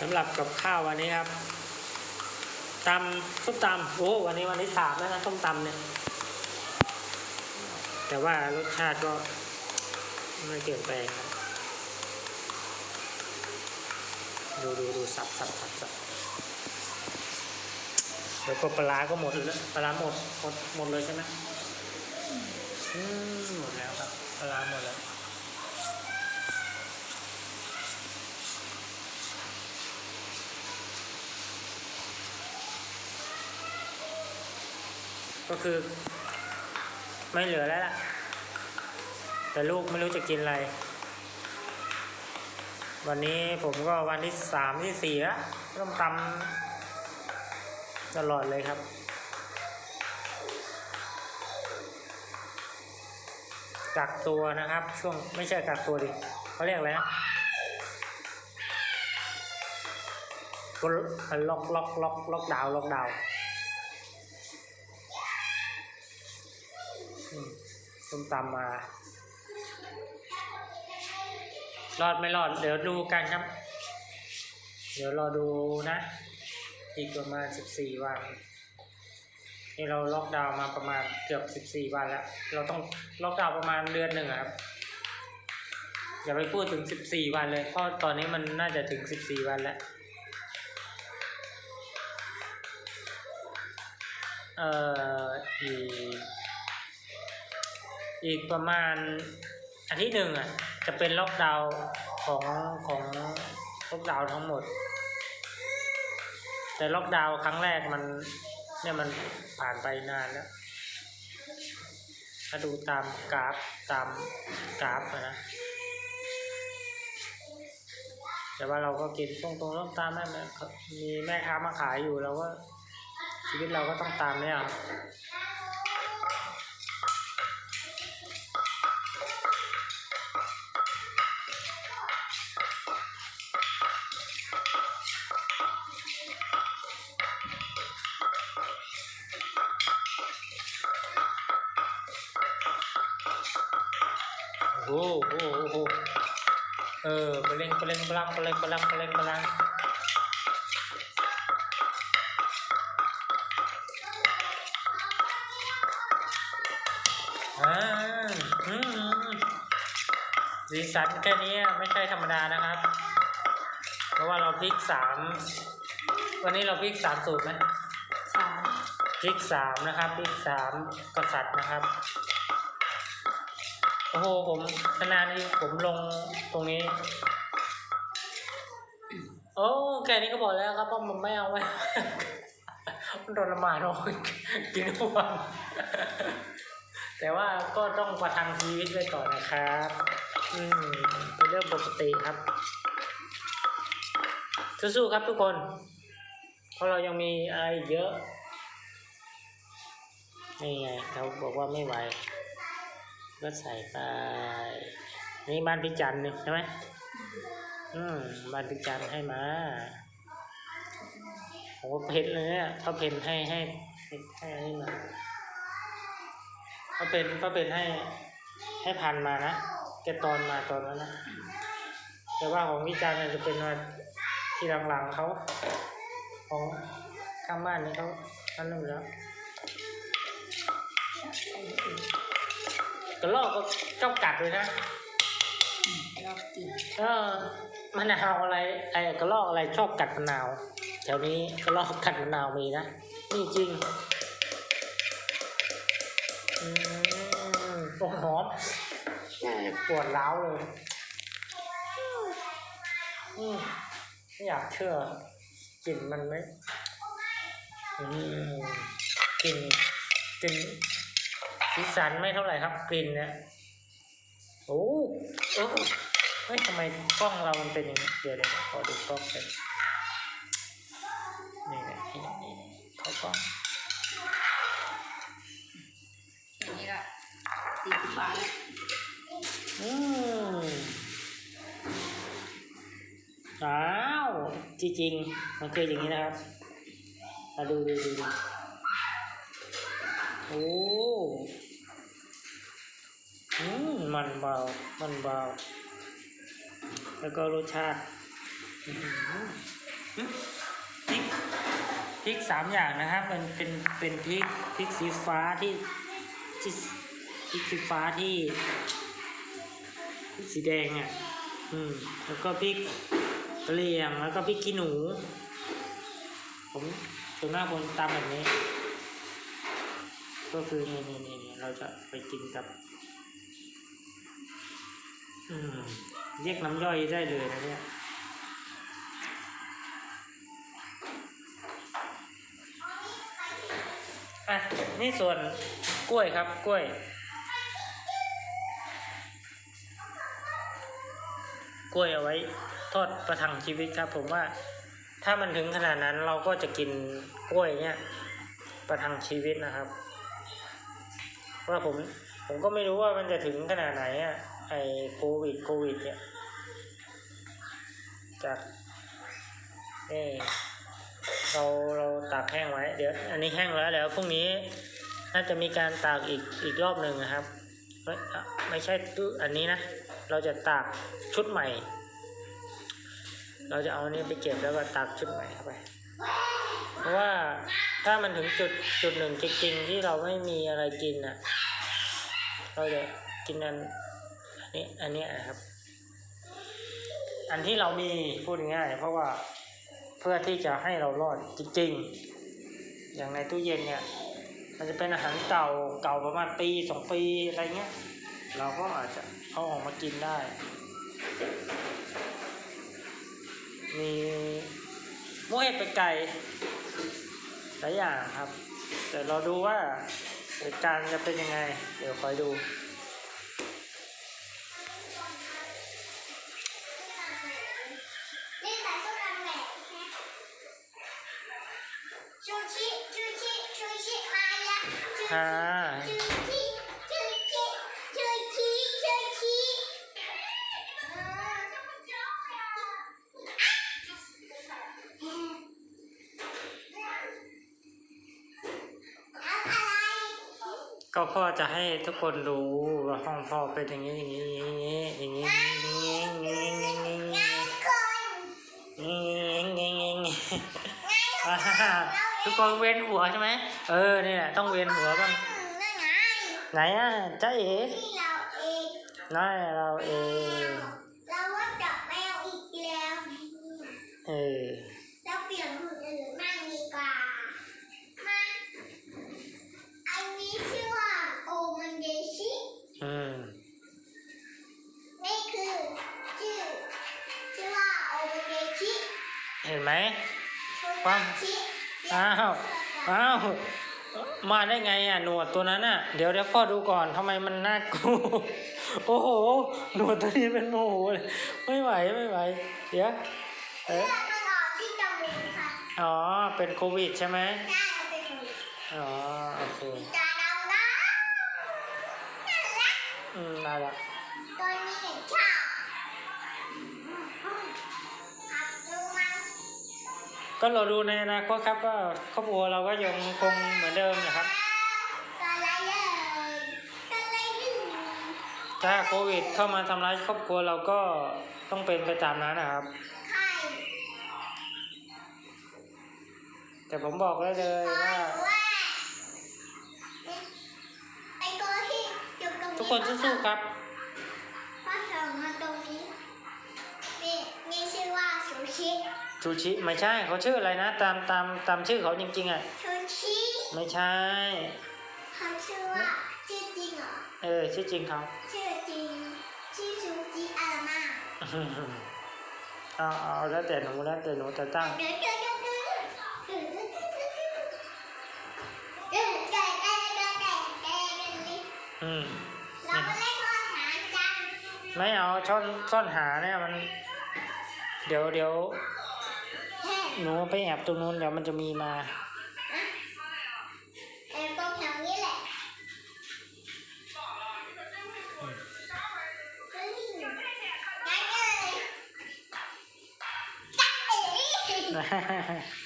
สำหรับกับข้าววันนี้ครับตำส้มตำโอ้วันนี้วันที่สามแล้วนะส้มตำเนี่ย แต่ว่ารสชาติก็ไม่เปลี่ยนแปลงครับดูดูดูสับสับสับสับแล้วก็ปลาร้าก็หมดแล้วปลาหมดหมดหมดเลยใช่ไหมหมดแล้วครับปลาหมดแล้ว ก็คือ ไม่เหลือแล้วล่ะ แต่ลูกไม่รู้จะกินอะไร วันนี้ผมก็วันที่สามที่สี่แล้วต้องตำตลอดเลยครับ กักตัวนะครับ ช่วงไม่ใช่กักตัวดิเขาเรียกอะไรนะล็อกล็อกล็อกล็อกดาวล็อกดาวน์อืม ส้มตำมา รอดไม่รอด เดี๋ยวดูกันครับ เดี๋ยวรอดูนะ อีกประมาณสิบสี่วันนี่เราล็อกดาวน์มาประมาณเกือบสิบสี่วันแล้ว เราต้องล็อกดาวน์ประมาณเดือนหนึ่งครับ อย่าไปพูดถึงสิบสี่วันเลย เพราะตอนนี้มันน่าจะถึงสิบสี่วันแล้วเอ่ออีก อีกประมาณอาทิตย์หนึ่งอะจะเป็นล็อกดาวน์ของของล็อกดาวน์ทั้งหมด แต่ล็อกดาวน์ครั้งแรกมันเนี่ยมันผ่านไปนานแล้วถ้าดูตามกราฟตามกราฟนะ แต่ว่าเราก็กินตรงตรงต้องตามแม่แม่มีแม่ค้ามาขายอยู่เราก็ชีวิตเราก็ต้องตามเนี่ย อ้โหโอ้โหเออไปเล่นไปเล่นพลังไปเล่นพลังไปเล่นพลังอ่าอืมสีสันแค่นี้ไม่ใช่ธรรมดานะครับ เพราะว่าเราพลิกสามวันนี้เราพลิกสามสูตรไหมสามพลิกสามนะครับพลิกสามกษัตริย์นะครับ อ้โหผมนานๆทีผมลงตรงนี้ โอ้แค่นี้ก็บอกแล้วครับว่ามันไม่เอาไว้มันโดนละหมาดโดนกินทุกวันแต่ว่าก็ต้องประทังชีวิตไว้ก่อนนะครับ อืมเป็นเรื่องปกติครับสู้ๆครับทุกคน เพราะเรายังมีอะไรเยอะ นี่ไงเขาบอกว่าไม่ไหว ก็ใส่ไปนี่บ้านพิจันนี่ใช่ไหมอืมบ้านพิจันให้มาโอ้เผ็ดเลยเนี่ยเขาเพ็นให้ให้ให้ให้มาเขาเป็นเขาเป็นให้ให้พันมานะแกตอนมาตอนนั้นนะแต่ว่าของพิจันเนี่ยจะเป็นมาที่หลังๆเขาของข้างบ้านนี่เขาอันนึงแล้ว กระรอกก็ชอบกัดเลยนะรอบกินเออมะนาวอะไรไอ้กระรอกอะไรชอบกัดมะนาว แถวนี้กระรอกกัดมะนาวมีนะนี่จริงอืมโอ้หอมปวดร้าวเลยอืมไม่อยากเชื่อกลิ่นมันไหมอืมกลิ่นกลิ่น สีสันไม่เท่าไหร่ครับกลิ่นเนี่ยโอ้เออเฮ้ยทำไมกล้องเรามันเป็นอย่างนี้เดี๋ยวเดี๋ยวขอดูกล้องเป็นนี่นะนี่นี่เขากล้องอันนี้ก็สี่สิบบาทแล้วอืมอ้าวจริงๆมันคืออย่างนี้นะครับมาดูดูดูดูโอ้อื มันเบา มันเบา แล้วก็รสชาติพริกพริกสามอย่างนะครับ มันเป็นเป็นพริกพริกสีฟ้าที่ที่พริกสีฟ้าที่พริกสีแดงอะ อืม แล้วก็พริกกระเหรี่ยงแล้วก็พริกขี้หนู ผมส่วนมากผมตามแบบนี้ ก็คือนี่นี่นี่นี่เราจะไปกินกับ เรียกน้ำย่อยได้เลยนะเนี่ยอะนี่ส่วนกล้วยครับกล้วย กล้วยเอาไว้ทอดประทังชีวิตครับ ผมว่าถ้ามันถึงขนาดนั้นเราก็จะกินกล้วยเนี่ยประทังชีวิตนะครับว่าผมผมก็ไม่รู้ว่ามันจะถึงขนาดไหนอะ ไอโควิดโควิดเนี่ยจากนี่เราเราตากแห้งไว้ เดี๋ยวอันนี้แห้งแล้วเดี๋ยวพรุ่งนี้น่าจะมีการตากอีกอีกรอบหนึ่งนะครับ ไม่ไม่ใช่ตู้อันนี้นะ เราจะตากชุดใหม่ เราจะเอาอันนี้ไปเก็บแล้วก็ตากชุดใหม่เข้าไป เพราะว่าถ้ามันถึงจุดจุดหนึ่งจริงๆที่เราไม่มีอะไรกินอะ เราจะกินอันอัน นี้อันนี้นะครับ อันที่เรามีพูดง่ายๆเพราะว่าเพื่อที่จะให้เรารอดจริงๆ อย่างในตู้เย็นเนี่ย มันจะเป็นอาหารเก่าเก่าประมาณปีสองปีอะไรเงี้ย เราก็อาจจะเอาออกมากินได้ มีหมูเห็ดเป็ดไก่หลายอย่างครับ แต่เราดูว่าเหตุการณ์จะเป็นยังไง เดี๋ยวคอยดู ค่ะชิชูชิชูชิชูชิเออเอาอะไรก็พ่อจะให้ทุกคนดูว่าห้องพ่อเป็นอย่างนี้อย่างนี้อย่างนี้อย่างนี้อย่างนี้อย่างนี้อย่างนี้อย่างนี้อย่างนี้ คนอย่างนี้อย่างนี้อ่าทุกคนเวียนหัวใช่ไหมเออเนี่ยต้องเวียนหัวบ้างนั่นไงไหนอะจ้าเอ๋ที่เราเองน้อยเราเองเราว่าจับแมวอีกแล้วเออเราเปลี่ยนหุ่นอื่นมั่งดีกว่ามาอันนี้ชื่อว่าโอมันเดชิอืมนี่คือชื่อชื่อว่าโอมันเดชิเห็นไหมคุณความชิ อ้าวอ้าวมาได้ไงอะหนวดตัวนั้นอะ เดี๋ยวเดี๋ยวพ่อดูก่อนทำไมมันน่ากลัวโอ้โห หนวดตัวนี้เป็นโมโหเลยไม่ไหวไม่ไหวเดี๋ยวเอ๊ะเลือดมันออกที่จมูกค่ะอ๋อเป็นโควิดใช่ไหมได้เอาไปดูอ๋อโอเคตาดำนะน่ารักอืมได้ละตัวนี้เห็นชอบครับ ก็เราดูในอนาคตครับว่าครอบครัวเราก็ยังคงเหมือนเดิมนะครับตัวอะไรเลยตัวอะไรอยู่ถ้าโควิดเข้ามาทำร้ายครอบครัวเราก็ต้องเป็นไปตามนั้นนะครับไข่แต่ผมบอกได้เลยว่าไอ้ตัวที่อยู่ตรงนี้ทุกคนสู้ๆครับ ชูชิไม่ใช่เขาชื่ออะไรนะ ตามตามตามชื่อเขาจริงๆอะชูชิไม่ใช่เขาชื่อว่าชื่อจริงเหรอเออชื่อจริงเขาชื่อจริงชื่อชูจิอรมาเอาเอาแล้วแต่หนูแล้วแต่หนูจะตั้งอืมเราเล่นซ่อนหาจังไม่เอาช่อนซ่อนหาเนี่ยมัน เดี๋ยวเดี๋ยว หนูไปแอบตรงนู้นเดี๋ยวมันจะมีมาแอบตรงแถวนี้แหละเฮ้ยงั้นเลยจ๊ะเอ๋